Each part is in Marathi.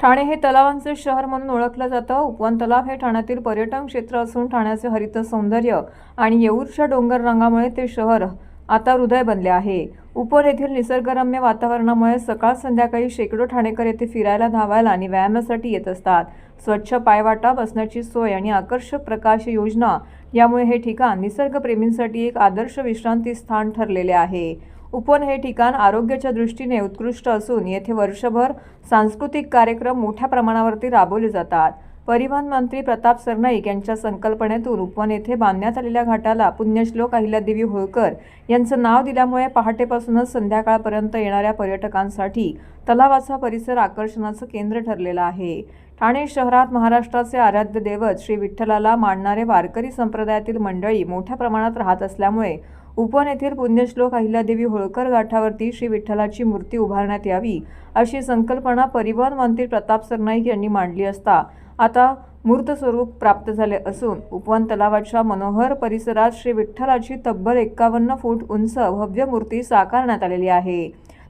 ठाणे हे तलावांचे शहर म्हणून ओळखलं जातं. उपवन तलाव हे ठाण्यातील पर्यटन क्षेत्र असून ठाण्याचे हरित सौंदर्य आणि येऊरच्या डोंगर रंगामुळे ते शहर आता हृदय बनले आहे. उपवन येथील निसर्गरम्य वातावरणामुळे सकाळ संध्याकाळी शेकडो ठाणेकर येथे फिरायला धावायला आणि व्यायामासाठी येत असतात. स्वच्छ पायवाटा बसण्याची सोय आणि आकर्षक प्रकाश योजना यामुळे हे ठिकाण निसर्गप्रेमींसाठी एक आदर्श विश्रांती स्थान ठरलेले आहे. उपवन हे ठिकाण आरोग्याच्या दृष्टीने उत्कृष्ट असून येथे वर्षभर सांस्कृतिक कार्यक्रम मोठ्या प्रमाणावरती राबवले जातात. परिवहन मंत्री प्रताप सरनाईक यांच्या संकल्पनेतून उपवन येथे बांधण्यात आलेल्या घाटाला पुण्यश्लोक अहिल्यादेवी होळकर यांचं नाव दिल्यामुळे पहाटेपासूनच संध्याकाळपर्यंत येणाऱ्या पर्यटकांसाठी तलावाचा परिसर आकर्षणाचं केंद्र ठरलेला आहे. ठाणे शहरात महाराष्ट्राचे आराध्य दैवत श्री विठ्ठलाला मानणारे वारकरी संप्रदायातील मंडळी मोठ्या प्रमाणात राहत असल्यामुळे उपवन येथील पुण्यश्लोक अहिल्यादेवी होळकर गाठावरती श्री विठ्ठलाची मूर्ती उभारण्यात यावी अशी संकल्पना परिवहन मंत्री प्रताप सरनाईक यांनी मांडली असता आता मूर्त स्वरूप प्राप्त झाले असून उपवन तलावाच्या मनोहर परिसरात श्री विठ्ठलाची तब्बल एक्कावन्न फूट उंच भव्य मूर्ती साकारण्यात आलेली आहे.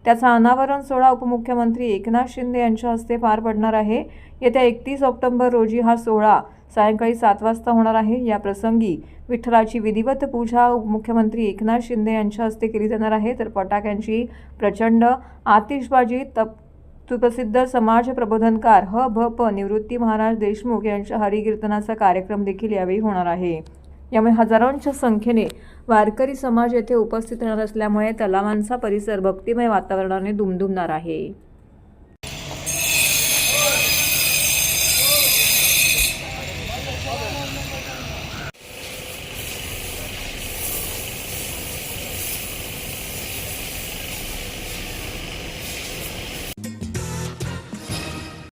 त्याचा अनावरण सोहळा उपमुख्यमंत्री एकनाथ शिंदे यांच्या हस्ते पार पडणार आहे. येत्या एकतीस ऑक्टोबर रोजी हा सोहळा सायंकाळी सात वाजता होणार आहे. या प्रसंगी विठ्ठलाची विधिवत पूजा उपमुख्यमंत्री एकनाथ शिंदे यांच्या हस्ते केली जाणार आहे. तर फटाक्यांची प्रचंड आतिषबाजी तप सुप्रसिद्ध समाज प्रबोधनकार ह भ प निवृत्ती महाराज देशमुख यांच्या हरिकीर्तनाचा कार्यक्रम देखील यावेळी होणार आहे. यामुळे हजारोंच्या संख्येने वारकरी समाज येथे उपस्थित राहणार असल्यामुळे तलावांचा परिसर भक्तिमय वातावरणाने दुमदुमणार आहे.